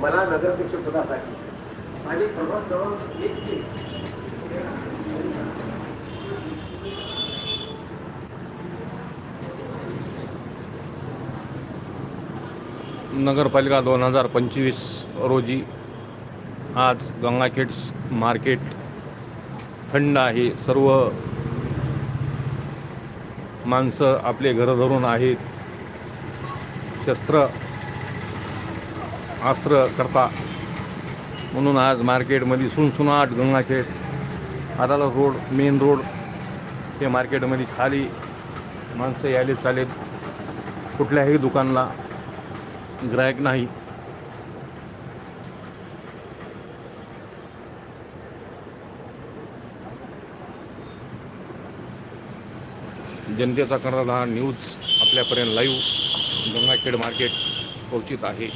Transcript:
मला नगराध्यक्ष पदासाठी आणि सर्वात जवळ एक नगरपालिका दोन हजार पंचवीस रोजी आज गंगाखेड मार्केट थंड आहे. सर्व माणसं आपले घरं धरून आहेत. शस्त्र अस्त्र करता म्हणून आज मार्केटमध्ये सुनसुनाट Gangakhed Adalat Road main road हे मार्केटमध्ये खाली माणसं यायले चालेल कुठल्याही दुकानला ग्राहक नाही. जनतेचा करणारा हा न्यूज आपल्यापर्यंत लाईव्ह गंगाखेड मार्केट पोहोचित आहे.